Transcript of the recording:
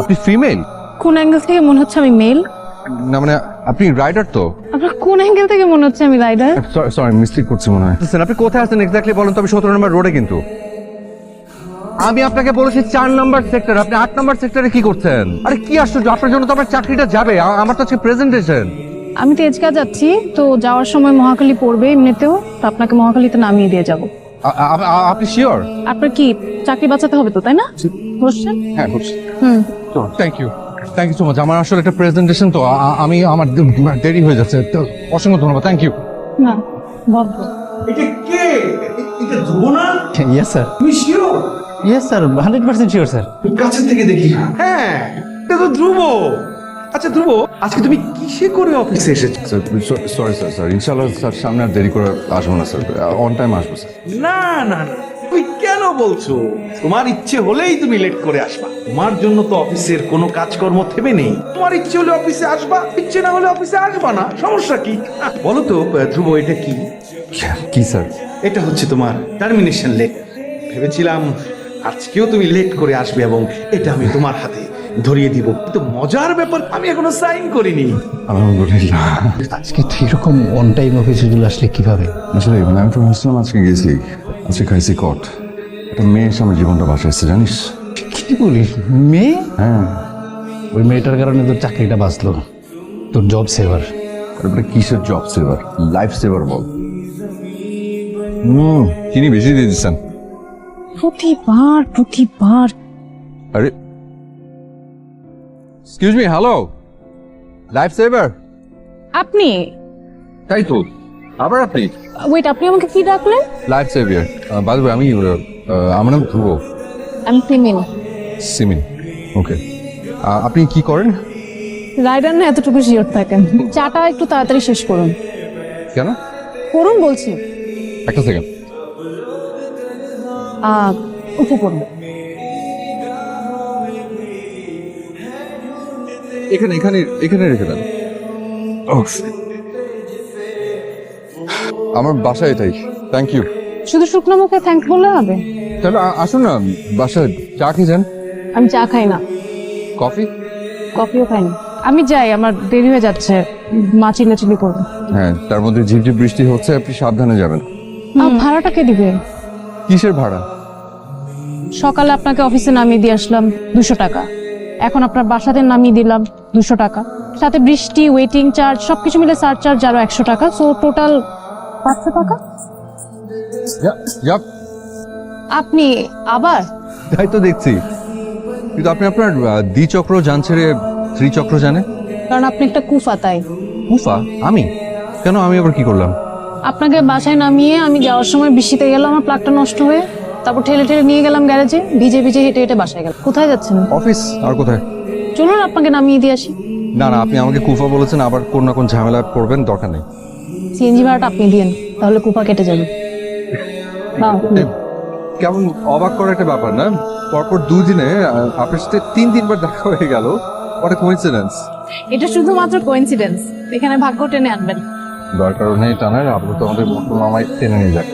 আপনি ফিমেল কোন অ্যাঙ্গেল থেকে মনে হচ্ছে আমি মেল না মানে আপনি রাইডার তো? আপনার কোন অ্যাঙ্গেল থেকে মনে হচ্ছে আমি রাইডার সরি মিস্টেক করছি মনে হয়। স্যার আপনি কোথায় আছেন এক্স্যাক্টলি বলেন তো আমি সতেরো নম্বর রোডে কিন্তু। আমি আপনাকে বলেছি চার নম্বর সেক্টর আপনি আট নম্বর সেক্টরে কি করছেন? আরে কি আশ্চর্য আপনার জন্য তো আমার চাকরিটা যাবে আমার তো আজকে প্রেজেন্টেশন আমি তেজকা যাচ্ছি তো যাওয়ার সময় মহাখালী পড়বে এমনিতেও তো আপনাকে মহাখালীতে নামিয়ে দিয়ে যাব। আপনি শিওর আপনার কি চাকরি বাঁচাতে হবে তো তাই না? বসছেন? হ্যাঁ বুঝছি হুম। Thank you thank you so much আমার আসলে একটা প্রেজেন্টেশন তো আমি আমার দেরি হয়ে যাচ্ছে। তো অসংখ্য ধন্যবাদ। থ্যাংক ইউ না ভদ্র এটা কে? এটা ধ্রুব না ইয়েস স্যার তুমি sure yes sir hundred percent sure sir কাছের থেকে দেখি। হ্যাঁ এটা তো ধ্রুব। আচ্ছা ধ্রুব আজকে তুমি কিসে করে অফিসে এসেছ? সরি স্যার স্যার ইনশাআল্লাহ স্যার সামনে আর দেরি করে আসব না স্যার অন টাইম আসব স্যার না না না। তুমি কেন বলছো? তোমার ইচ্ছে হলেই তুমি লেট করে আসবা। তোমার জন্য তো অফিসের কোনো কাজকর্ম থেমে নেই। তোমার ইচ্ছে হলে অফিসে আসবা ইচ্ছে না হলে অফিসে আসবা না। সমস্যা কি? বলো তো ধ্রুব এটা কি? কি স্যার? এটা হচ্ছে তোমার টার্মিনেশন লেট ভেবেছিলাম আজকেও তুমি লেট করে আসবে এবং এটা আমি তোমার হাতে ধরিয়ে দিব। তো মজার ব্যাপার আমি এখনও সাইন করিনি। আলহামদুলিল্লাহ। আজকে এরকম অন টাইম অফিসে চলে আসলে কীভাবে? আসলে মানে আমি তো ভাবছিলাম আজকে গেছি। আজকে খাইছি কট একটা মেয়ে এসে আমার জীবনটা বাঁচাইছে জানিস? কি বলিস? মেয়ে? হ্যাঁ। ওই মেয়েটার কারণে তোর চাকরিটা বাঁচলো তোর জব সেভার তারপরে কিসের জব সেভার লাইফ সেভার বল। হুম চিনি বেশি দিয়ে দিচ্ছেন। প্রতিবার প্রতিবার। আরে excuse me hello life saver আপনি? তাই তো আবার আপনি? ওয়েট আপনি আমাকে কি ডাকলেন? লাইফ সেভিয়ার বাদ আমি আমার নাম ধ্রুব। আমি ফিমেল সিমিন ওকে আপনি কি করেন? রাইডার না এতটুকু শিওর থাকেন। চাটা একটু তাড়াতাড়ি শেষ করুন। কেন? করুন বলছি। একটা সেকেন্ড উঠে এখানে এখানে এখানে রেখে দেন। আমার বাসায় এটাই। থ্যাংক ইউ শুধু শুকনো মুখে থ্যাংক বললে হবে? তাহলে আ- আসুন না বাসায় চা খেয়ে যান আমি চা খাই না। কফি? কফিও খাই না। আমি যাই আমার দেরি হয়ে যাচ্ছে মা চিল্লাচিল্লি করবে। হ্যাঁ তার মধ্যে ঝিপঝিপ বৃষ্টি হচ্ছে আপনি সাবধানে যাবেন। আর ভাড়াটা কে দিবে? কিসের ভাড়া? সকালে আপনাকে অফিসে নামিয়ে দিয়ে আসলাম দুশো টাকা। এখন আপনার বাসাতে নামিয়ে দিলাম দুশো টাকা। সাথে বৃষ্টি ওয়েটিং চার্জ সবকিছু মিলে সার চার্জ আরও একশো টাকা। সো টোটাল পাঁচশো টাকা? যাপ আপনি আবার? তাই তো দেখছি। কিন্তু আপনি আপনার দ্বিচক্র যান ছেড়ে ত্রিচক্র জানে কারণ আপনি একটা কুফা তাই। উফা আমি? কেন আমি আবার কি করলাম? আপনাকে বাসায় নামিয়ে আমি যাওয়ার সময় বৃষ্টিতে গেলাম আমার প্লাগটা নষ্ট হয়ে তারপর ঠেলে ঠেলে নিয়ে গেলাম গ্যারেজে ভিজে ভিজে হেঁটে হেঁটে বাসায় গেলাম। কোথায় যাচ্ছেন? অফিস? আর কোথায়? চলুন আপনাকে নামিয়ে দিয়ে আসি। না না আপনি আমাকে কুফা বলেছেন আবার কোন না কোন ঝামেলা করবেন দরকার নেই। সিএনজি ভাড়াটা আপনি দিন তাহলে কুফা কেটে যাবে। কেমন অবাক করার একটা ব্যাপার না? পরপর দুদিনে আপনার সাথে তিন তিনবার দেখা হয়ে গেল। ওটা কোইন্সিডেন্স এটা শুধুমাত্র কোইন্সিডেন্স এখানে ভাগ্য টেনে আনবেন। দরকার নেই টানার তো আমাদের বর্তমান মামাই টেনে নিয়ে যাক